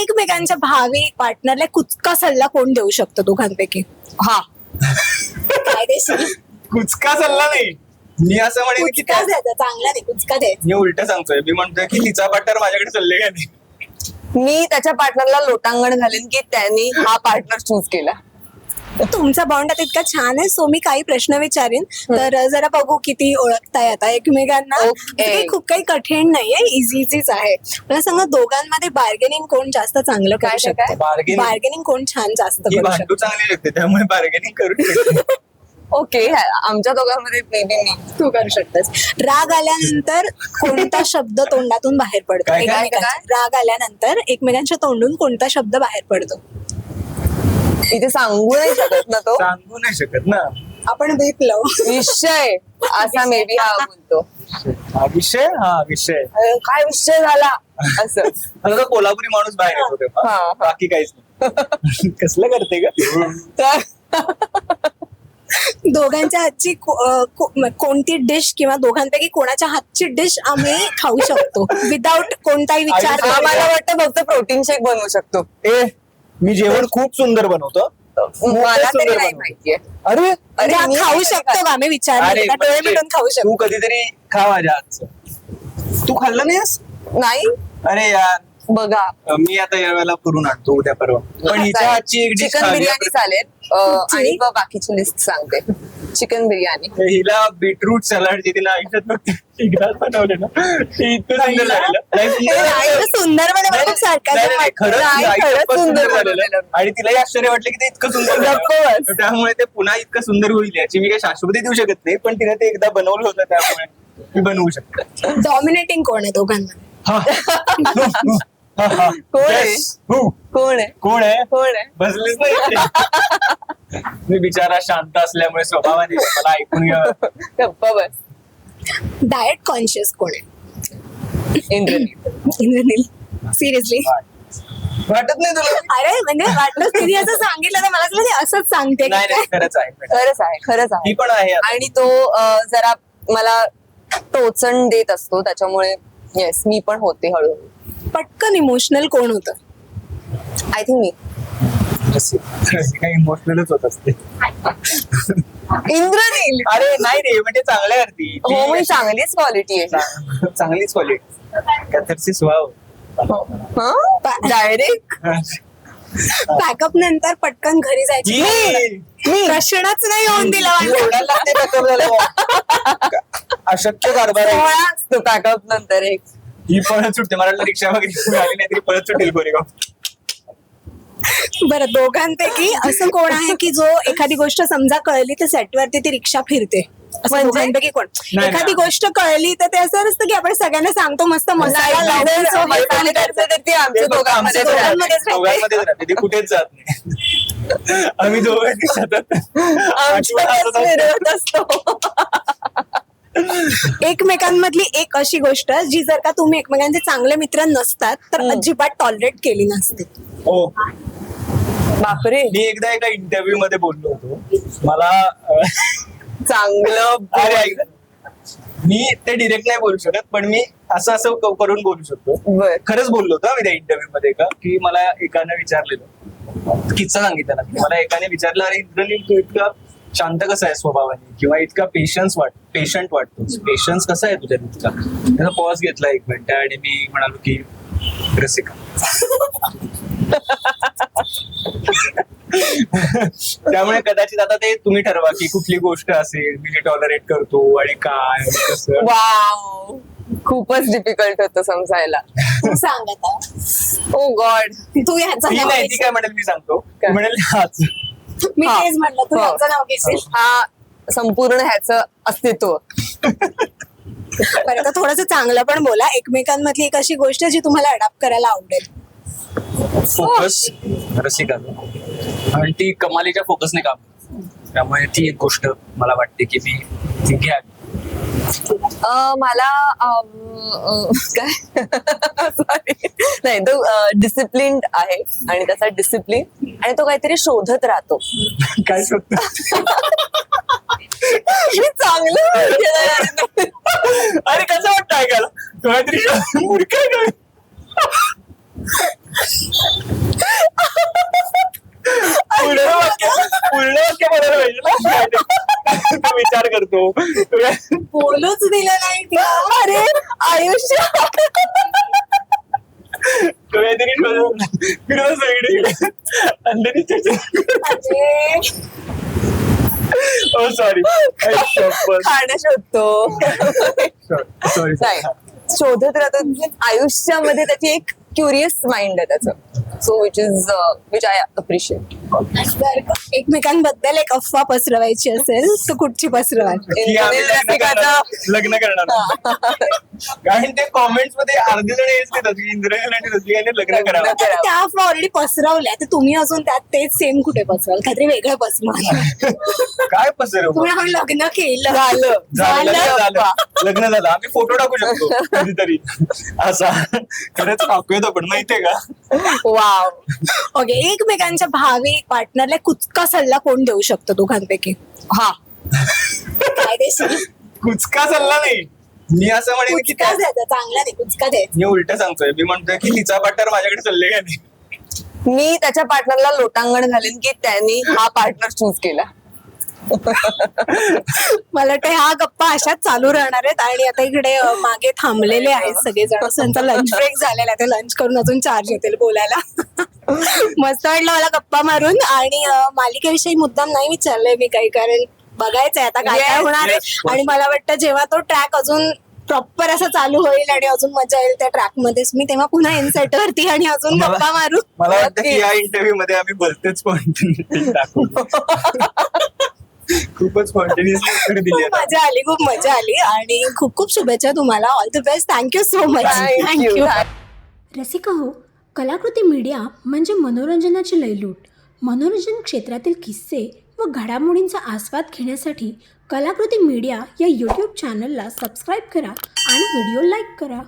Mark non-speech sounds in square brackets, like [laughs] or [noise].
एकमेकांच्या भावी पार्टनरला कुचका सल्ला कोण देऊ शकतो दोघांपैकी? हा. कायदेशीर. कुचका सल्ला नाही. मी असं म्हणेन की कुचका द्यायचा चांगला नाही कुचका द्यायचा मी उलट सांगतोय. मी म्हणतोय की तिचा पार्टनर माझ्याकडे सल्ले का नाही. मी त्याच्या पार्टनरला लोटांगण घालेन की त्यांनी हा पार्टनर चूज केला. तुमचा बॉन्ड आता इतका छान आहे सो मी काही प्रश्न विचारीन. तर जरा बघू किती ओळखताय आता एकमेकांना. Okay. काही खूप काही कठीण नाहीये इझी इझीच आहे. मला सांगा दोघांमध्ये बार्गेनिंग कोण जास्त चांगलं काय करू? शकतं? Bargaining? बार्गेनिंग कोण छान जास्त ही करू भांडू शकतं? चांगली लागते त्यामुळे बार्गेनिंग करू शकते. ओके आमच्या दोघांमध्ये मे बी मी. तू करू शकतेस. राग आल्यानंतर कोणता शब्द तोंडातून बाहेर पडतो? काय, काय, एकमेकांच्या- राग आल्यानंतर एकमेकांच्या तोंडून कोणता शब्द बाहेर पडतो? इथे सांगू नाही शकत ना तो. सांगू नाही शकत ना. आपण भेटलो विषय. असा मे बी हा बोलतो. हा विषय? हा विषय. अरे, काय विषय झाला? असं. आता तो कोल्हापुरी माणूस बाहेर येतो तेव्हा. हा. बाकी काहीच नाही. [laughs] कसलं करते का तर दोघांच्या हातची को- अं, को- म- कोणती डिश किंवा दोघांपैकी कोणाच्या हातची डिश आम्ही खाऊ शकतो? [laughs] विदाऊट कोणताही विचार. आम्हाला वाटतं फक्त प्रोटीन शेक बनवू शकतो. ए मी जेवण खूप सुंदर बनवतो. मला तरी सुंदर नाही. माहितीये. अरे म्हणजे हा मी खाऊ शकतो का? आम्ही विचार अरे. डोळे म्हणजे मिटून खाऊ तू शकतो. कधीतरी खा माझ्या हातचं. तू खाल्लं नाहीस नाही. अरे यार. बघा. मी आता या वेळेला करून आणतो उद्या परवा. पण हिच्या हातची एक डिश चिकन बिर्याणी चालेल. अं? आणि बाकीची लिस्ट सांगते. चिकन बिर्याणी हिला बीटरूट सलाड जे तिला आयुष्यात फक्त एकदाच बनवले ना ते इतकं सुंदर झालेलं नाही, सुंदर नाही, झालेलं. सुंदर म्हणे मला खूप नाही, sarcasm नाही, नाही, खरंच नाही, तिला खरंच सुंदर झालेलं. आणि तिलाही आश्चर्य वाटलं की ते इतकं सुंदर झालं. बस. त्यामुळे ते पुन्हा इतकं सुंदर होईल याची मी काही शाश्वती देऊ शकत नाही पण तिने ते एकदा बनवलं होतं त्यामुळे मी बनवू शकतो डॉमिनेटिंग कोण आहे [laughs] हा. कोण आहे? Yes. Who? कोण आहे कोण आहे कोण आहे बसलीच नाही [laughs] मी बिचारा शांत असल्यामुळे स्वभावाने मला ऐकून घ्यावं गप्प बस. डाएट कॉन्शियस कोण आहे? इंद्रनील. इंद्रनील. सिरियसली वाटत नाही तुला? अरे म्हणजे वाटलं तिने असं सांगितलं तर मला असं वाटलं ती असंच सांगते. की नाही काय. नाही खरंच आहे. खरंच आहे खरंच ती आहे पण आहे आता. आणि तो अं, जरा मला टोचण देत असतो. त्याच्यामुळे येस मी पण होते हळूहळू. पटकन इमोशनल कोण होतं? आय थिंक मी. काही इमोशनलच होत असते. इंद्रनील अरे नाही रे म्हणजे चांगल्या अर्थी. हो मी अशी चांगलीच क्वालिटी आहे. चांग- चांगलीच quality catharsis wow direct pack up नंतर पटकन घरी जायची. ही- प्रश्नच नाही होऊन दिला. ओरडायला लागते backup. अशक्य कारभार आहे. असतो पॅकअप नंतर एक. ही पळत सुटते. मला वाटलं रिक्षा वगैरे आली नाही तरी पळत सुटेल कोरेगाव बरं दोघांपैकी असं कोण आहे की जो एखादी गोष्ट समजा कळली तर सेटवरती ती रिक्षा फिरते असं म्हणजे? दोघांपैकी कोण नाही, एखादी. गोष्ट कळली तर ते असं नसतं की आपण सगळ्यांना सांगतो मस्त मसाला नाही, लावून नाही, so नाही, मसाले नाही, करतो. तर ती आमच्या ते फक्त दोघांमध्येच आमच्याच राहते. दोघांमध्येच राहते. दोघांमध्येच राहते ते कुठेच जात नाही आम्ही दोघांनी सतत आठवण आमच्यातच असत फिरवत असतो एकमेकांमधली एक अशी गोष्ट जी जर का तुम्ही एकमेकांचे चांगले मित्र नसतात तर हम्म. अजिबात टॉलरेट केली नसते हो बापरे. मी एकदा एका इंटरव्ह्यू मध्ये बोललो होतो. मला चांगलं अरे ऐक ना. मी ते डिरेक्ट नाही बोलू शकत पण मी असं असं क- करून बोलू शकतो. बर. खरंच बोललो होतो हा मी त्या इंटरव्ह्यू मध्ये का की मला एकानं विचारलेलं. किस्सा सांगितला ना की मला एकाने विचारलं अरे इंद्रनील तू इतका शांत कसा आहे स्वभावाने? किंवा इतका पेशन्स वाट पेशंट वाटतोस? पेशन्स कसा आहे तुझ्या इतका त्याचा पॉज घेतला एक मिनिट आणि मी म्हणालो की रसिका. त्यामुळे कदाचित आता ते तुम्ही ठरवा की कुठली गोष्ट असेल मी जे टॉलरेट करतो आणि काय कसं. वाव. खूपच डिफिकल्ट होतं समजायला. तू सांग आता. ओ गॉड तू ह्याचं ती नाव नाही ती घेशील. काय म्हणेल मी सांगतो. ती काय? म्हणेल हाच. मी हा. तेच म्हटलं तू हो. ह्याचं नाव घेशील. हा संपूर्ण ह्याचं अस्तित्व. बरं तर थोडस चांगलं पण बोला. एकमेकांमधली एक अशी गोष्ट जी तुम्हाला अडॉप्ट करायला आवडेल. फोकस रसिका आणि ती कमालीच्या फोकसने काम करते. त्यामुळे ती एक गोष्ट मला वाटते की मी ती घ्यावी अं, मला काय? सॉरी नाही तो डिसिप्लिन आहे आणि त्याचा डिसिप्लिन आणि तो काहीतरी शोधत राहतो. काय चांगलं. अरे कसं वाटतं ऐकायला? पूर्ण वाक्य वाक्य बोलायला विचार करतो. बोलूच दिलं नाही अरे आयुष्य. शोधतो. शोधत राहतो. आयुष्यामध्ये त्याची एक क्युरियस माइंड आहे त्याचं. So which is which I appreciate जर एकमेकांबद्दल एक अफवा पसरवायची असेल तर कुठची की आम्ही लग्न करणार. लग्न करणार. कारण ते कॉमेंट्समध्ये अर्धे जण हेच देतात की इंद्रजन आणि रसिकाने लग्न करावं. त्या अफवा ऑलरेडी पसरवल्या तर तुम्ही अजून त्यात तेच सेम कुठे पसरवाल? काहीतरी वेगळं पसरवाल. काय पसरव? तुम्ही आपण लग्न केलं. झालं. झालं लग्न झालं. झालं लग्न झालं. आम्ही फोटो टाकू शकतो कधीतरी. असा. खरंच टाकूयात आपण माहितीये का? वाव. ओके एकमेकांच्या भावी पार्टनरला कुचका सल्ला कोण देऊ शकतो दोघांपैकी? हा. कायदेशीर. कुचका चालला नाही. मी असं म्हणेन की कुचका त्या- द्यायचा चांगला नाही कुचका द्यायचा. मी उलट सांगतोय. मी म्हणतोय की तिचा पार्टनर माझ्याकडे चालले का नाही. मी त्याच्या पार्टनरला लोटांगण घालेन की त्यांनी हा पार्टनर चूज केला. मला वाटतं ह्या गप्पा अशाच चालू राहणार आहेत. आणि आता इकडे मागे थांबलेले आहेत सगळेजण. त्यांचा लंच ब्रेक झालेला आहे. ते लंच करून अजून चार्ज येतील बोलायला. मस्त वाटलं मला गप्पा मारून. आणि मालिकेविषयी मुद्दाम नाही विचारलंय मी काही कारण बघायचंय आता काय काय होणार आहे. आणि मला वाटतं जेव्हा तो ट्रॅक अजून प्रॉपर असा चालू होईल आणि अजून मजा येईल त्या ट्रॅक मध्येच मी तेव्हा पुन्हा इन्सेट वरती आणि अजून गप्पा मारू मला वाटतं की. या इंटरव्ह्यू मध्ये आम्ही बोलतेच [laughs] टाकू खूपच स्पॉन्टेनियस दिली खूप मजा आली खूप मजा आली आणि खूप खूप शुभेच्छा तुम्हाला. All the best thank you so much thank you Rasika हो कलाकृती मीडिया म्हणजे मनोरंजनाची लयलूट. मनोरंजन क्षेत्रातील किस्से व घडामोडींचा आस्वाद घेण्यासाठी कलाकृती मीडिया या यूट्यूब चॅनलला सबस्क्राईब करा आणि व्हिडिओ लाईक करा.